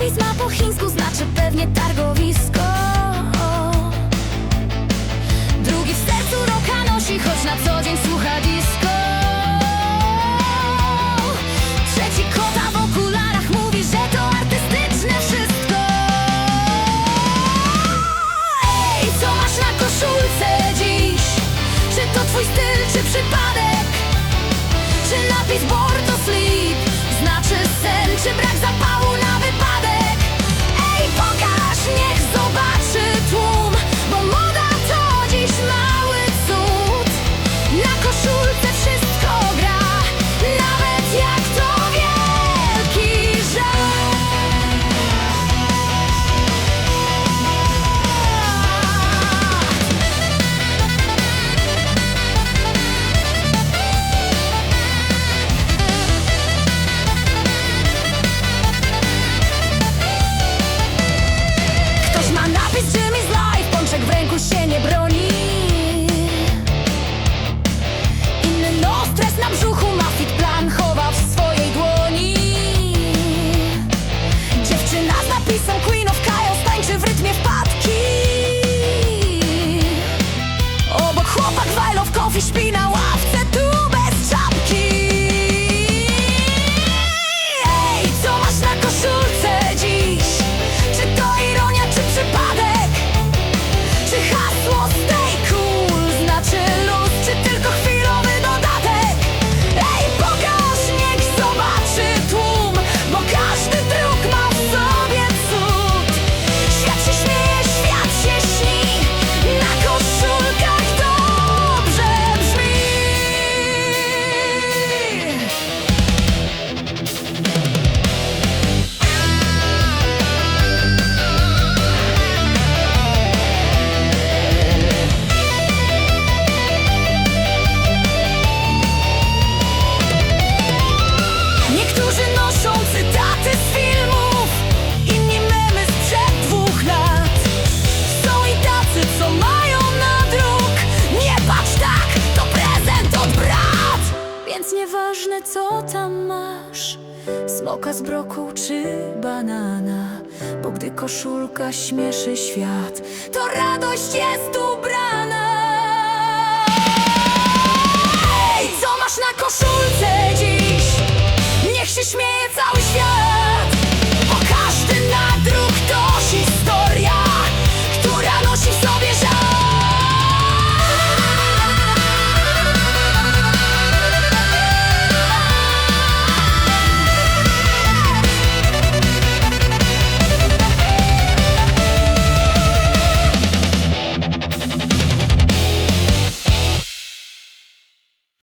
Napis ma po chińsku znaczy pewnie targowisko. co tam masz? Smoka z broku czy banana? Bo gdy koszulka śmieszy świat To radość jest ubrana.